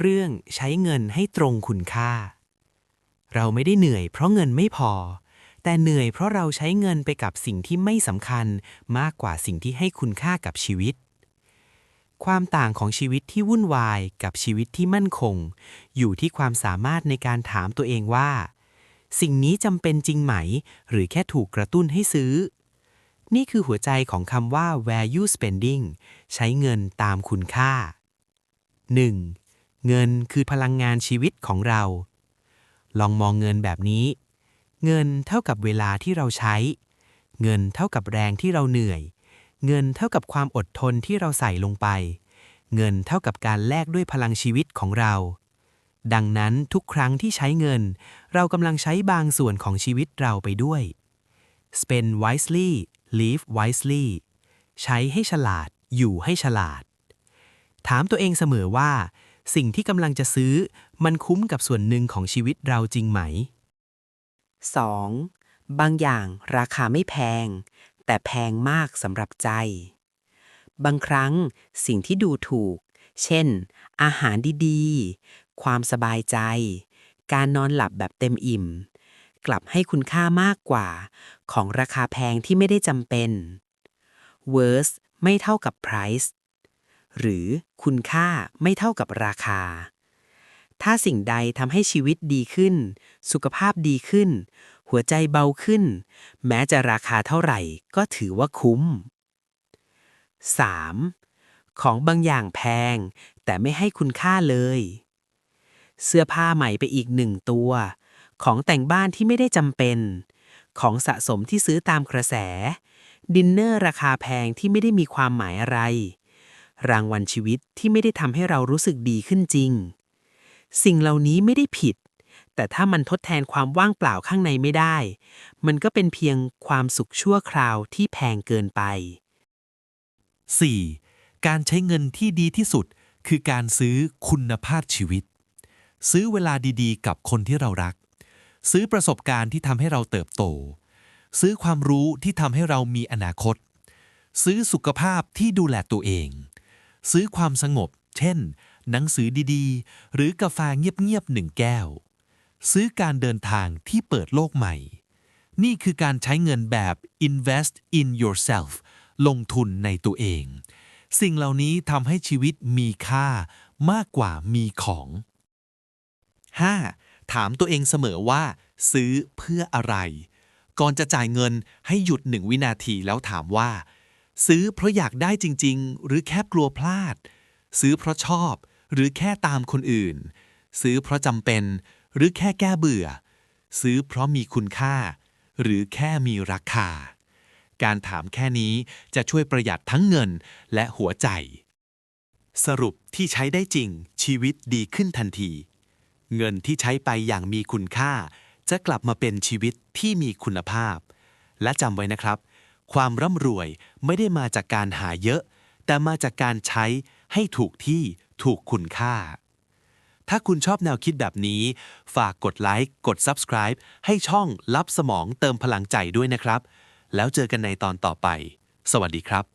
เรื่องใช้เงินให้ตรงคุณค่า เราไม่ได้เหนื่อยเพราะเงินไม่พอ แต่เหนื่อยเพราะเราใช้เงินไปกับสิ่งที่ไม่สำคัญมากกว่าสิ่งที่ให้คุณค่ากับชีวิต ความต่างของชีวิตที่วุ่นวายกับชีวิตที่มั่นคง อยู่ที่ความสามารถในการถามตัวเองว่า สิ่งนี้จำเป็นจริงไหม หรือแค่ถูกกระตุ้นให้ซื้อ นี่คือหัวใจของคำว่า value spending ใช้เงินตามคุณค่า 1. เงินคือพลังงานชีวิตของเรา ลองมองเงินแบบนี้ เงินเท่ากับเวลาที่เราใช้ เงินเท่ากับแรงที่เราเหนื่อย เงินเท่ากับความอดทนที่เราใส่ลงไป เงินเท่ากับการแลกด้วยพลังชีวิตของเรา ดังนั้นทุกครั้งที่ใช้เงิน เรากำลังใช้บางส่วนของชีวิตเราไปด้วย spend wisely live wisely ใช้ให้ฉลาดอยู่ให้ฉลาด ถามตัวเองเสมอว่า สิ่งที่กำลังจะซื้อ มันคุ้มกับส่วนหนึ่งของชีวิตเราจริงไหม 2. บางอย่างราคาไม่แพง แต่แพงมากสำหรับใจ บางครั้งสิ่งที่ดูถูก เช่น อาหารดีๆ ความสบายใจ การนอนหลับแบบเต็มอิ่ม กลับให้คุณค่ามากกว่า ของราคาแพงที่ไม่ได้จำเป็น worth ไม่เท่ากับ price หรือคุณค่าไม่เท่ากับราคา ถ้าสิ่งใดทำให้ชีวิตดีขึ้น สุขภาพดีขึ้น หัวใจเบาขึ้น แม้จะราคาเท่าไหร่ก็ถือว่าคุ้ม 3. ของบางอย่างแพง แต่ไม่ให้คุณค่าเลย เสื้อผ้าใหม่ไปอีกหนึ่งตัว ของแต่งบ้านที่ไม่ได้จำเป็น ของสะสมที่ซื้อตามกระแส ดินเนอร์ราคาแพงที่ไม่ได้มีความหมายอะไร รางวัลชีวิตที่ไม่ได้ทำให้เรารู้สึกดีขึ้นจริง สิ่งเหล่านี้ไม่ได้ผิด แต่ถ้ามันทดแทนความว่างเปล่าข้างในไม่ได้ มันก็เป็นเพียงความสุขชั่วคราวที่แพงเกินไป 4. การใช้เงินที่ดีที่สุด คือการซื้อคุณภาพชีวิต ซื้อเวลาดีๆ กับคนที่เรารัก ซื้อประสบการณ์ที่ทำให้เราเติบโต ซื้อความรู้ที่ทำให้เรามีอนาคต ซื้อสุขภาพที่ดูแลตัวเอง ซื้อความสงบ เช่น หนังสือดีๆ หรือกาแฟเงียบๆหนึ่งแก้ว ซื้อการเดินทางที่เปิดโลกใหม่ นี่คือการใช้เงินแบบ invest in yourself ลงทุนในตัวเอง สิ่งเหล่านี้ทำให้ชีวิตมีค่ามากกว่ามีของ 5. ถามตัวเองเสมอว่า ซื้อเพื่ออะไร ก่อนจะจ่ายเงินให้หยุดหนึ่งวินาทีแล้วถามว่า ซื้อเพราะอยากได้จริง ๆ หรือแค่กลัวพลาด ซื้อเพราะชอบ หรือแค่ตามคนอื่น ซื้อเพราะจำเป็น หรือแค่แก้เบื่อ ซื้อเพราะมีคุณค่า หรือแค่มีราคา การถามแค่นี้จะช่วยประหยัดทั้งเงินและหัวใจ สรุปที่ใช้ได้จริง ชีวิตดีขึ้นทันที เงินที่ใช้ไปอย่างมีคุณค่า จะกลับมาเป็นชีวิตที่มีคุณภาพ และจำไว้นะครับ ความร่ำรวยไม่ได้มาจากการหาเยอะ แต่มาจากการใช้ให้ถูกที่ถูกคุณค่า ถ้าคุณชอบแนวคิดแบบนี้ ฝากกดไลค์กด Subscribe ให้ช่องลับสมองเติมพลังใจด้วยนะครับ แล้วเจอกันในตอนต่อไป สวัสดีครับ